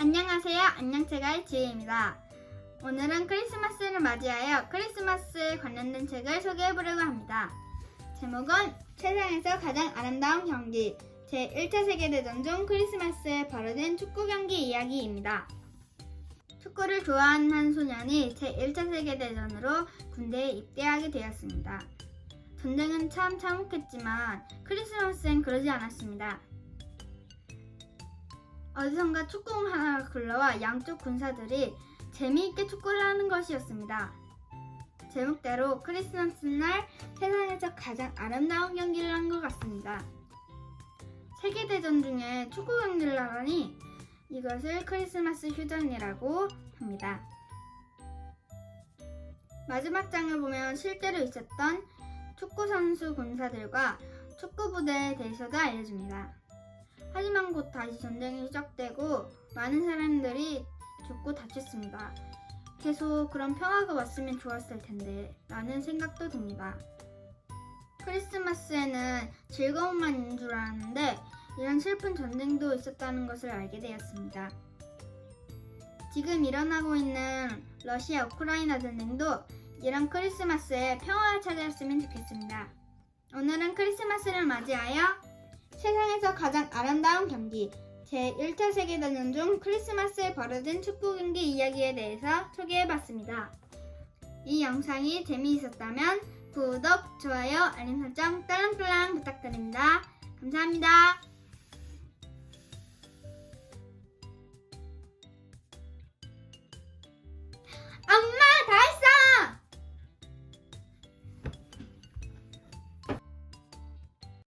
안녕하세요. 안녕책의 지혜입니다. 오늘은 크리스마스를 맞이하여 크리스마스에 관련된 책을 소개해보려고 합니다. 제목은 세상에서 가장 아름다운 경기 제1차 세계대전 중 크리스마스에 벌어진 축구 경기 이야기입니다. 축구를 좋아하는 한 소년이 제1차 세계대전으로 군대에 입대하게 되었습니다. 전쟁은 참 참혹했지만 크리스마스엔 그러지 않았습니다. 어디선가 축구공 하나가 굴러와 양쪽 군사들이 재미있게 축구를 하는 것이었습니다. 제목대로 크리스마스 날 세상에서 가장 아름다운 경기를 한 것 같습니다. 세계대전 중에 축구 경기를 하다니 이것을 크리스마스 휴전이라고 합니다. 마지막 장을 보면 실제로 있었던 축구 선수 군사들과 축구 부대에 대해서도 알려줍니다. 하지만 곧 다시 전쟁이 시작되고 많은 사람들이 죽고 다쳤습니다. 계속 그런 평화가 왔으면 좋았을 텐데 라는 생각도 듭니다. 크리스마스에는 즐거움만 있는 줄 알았는데 이런 슬픈 전쟁도 있었다는 것을 알게 되었습니다. 지금 일어나고 있는 러시아 우크라이나 전쟁도 이런 크리스마스에 평화가 찾아왔으면 좋겠습니다. 오늘은 크리스마스를 맞이하여 세상에서 가장 아름다운 경기 제1차 세계대전 중 크리스마스에 벌어진 축구 경기 이야기에 대해서 소개해봤습니다. 이 영상이 재미있었다면 구독, 좋아요, 알림 설정 딸랑딸랑 부탁드립니다. 감사합니다.